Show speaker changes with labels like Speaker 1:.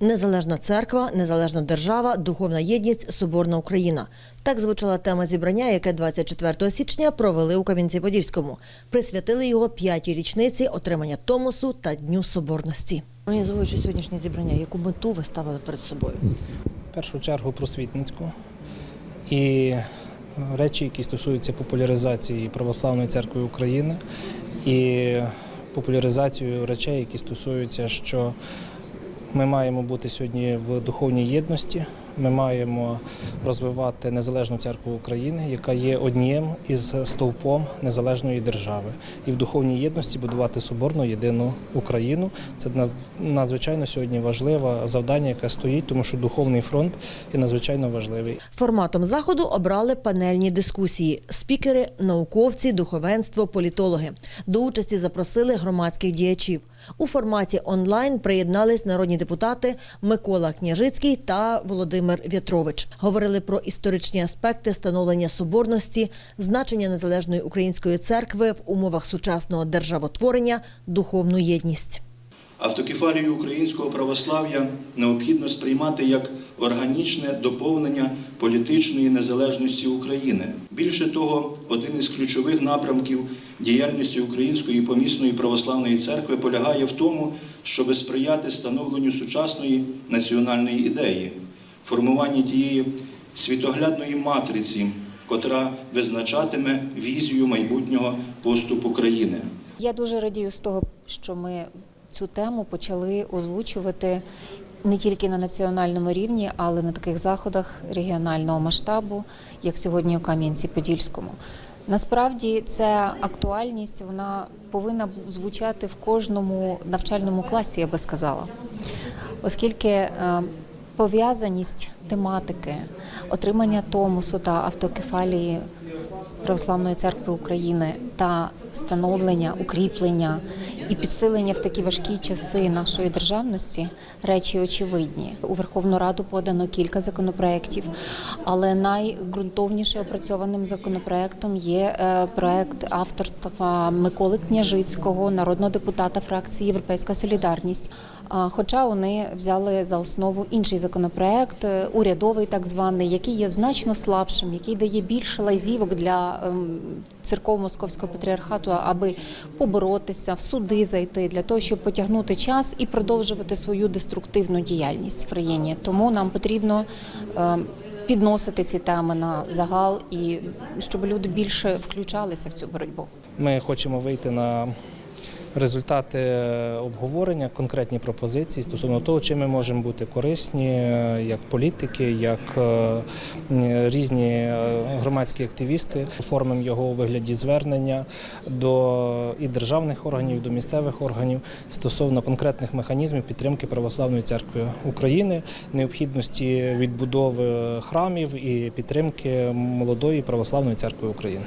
Speaker 1: Незалежна церква, незалежна держава, духовна єдність, соборна Україна. Так звучала тема зібрання, яке 24 січня провели у Кам'янці-Подільському. Присвятили його п'ятій річниці отримання Томосу та Дню Соборності. Організовуючи сьогоднішнє зібрання, яку мету ви ставили перед собою?
Speaker 2: В першу чергу просвітницьку і речі, які стосуються популяризації Православної церкви України і популяризацію речей, які стосуються, що ми маємо бути сьогодні в духовній єдності. Ми маємо розвивати незалежну церкву України, яка є одним із стовпом незалежної держави, і в духовній єдності будувати соборну єдину Україну. Це надзвичайно сьогодні важливе завдання, яке стоїть, тому що духовний фронт є надзвичайно важливий.
Speaker 1: Форматом заходу обрали панельні дискусії. Спікери, науковці, духовенство, політологи. До участі запросили громадських діячів. У форматі онлайн приєднались народні депутати Микола Княжицький та Володимир В'ятрович. Говорили про історичні аспекти становлення соборності, значення незалежної української церкви в умовах сучасного державотворення, духовну єдність.
Speaker 3: Автокефалію українського православ'я необхідно сприймати як органічне доповнення політичної незалежності України. Більше того, один із ключових напрямків діяльності Української помісної православної церкви полягає в тому, щоб сприяти становленню сучасної національної ідеї, формуванні тієї світоглядної матриці, котра визначатиме візію майбутнього поступу країни.
Speaker 4: Я дуже радію з того, що ми цю тему почали озвучувати не тільки на національному рівні, але на таких заходах регіонального масштабу, як сьогодні у Кам'янці-Подільському. Насправді ця актуальність вона повинна звучати в кожному навчальному класі, я би сказала, оскільки е, пов'язаність тематики, отримання томосу та автокефалії Православної церкви України та становлення, укріплення і підсилення в такі важкі часи нашої державності речі очевидні. У Верховну Раду подано кілька законопроєктів, але найґрунтовніше опрацьованим законопроєктом є е, проект авторства Миколи Княжицького, народного депутата фракції Європейська Солідарність. Хоча вони взяли за основу інший законопроект, е, урядовий так званий, який є значно слабшим, який дає більше лазівок для ем, церков Московського патріархату, аби поборотися, в суди зайти для того, щоб потягнути час і продовжувати свою деструктивну діяльність в країні. Тому нам потрібно. ем, Підносити ці теми на загал і щоб люди більше включалися в цю боротьбу.
Speaker 2: Ми хочемо вийти на результати обговорення, конкретні пропозиції стосовно того, чим ми можемо бути корисні е, як політики, як е, різні е, громадські активісти. Оформимо його у вигляді звернення до і державних органів, до місцевих органів стосовно конкретних механізмів підтримки Православної церкви України, необхідності відбудови храмів і підтримки молодої православної церкви України.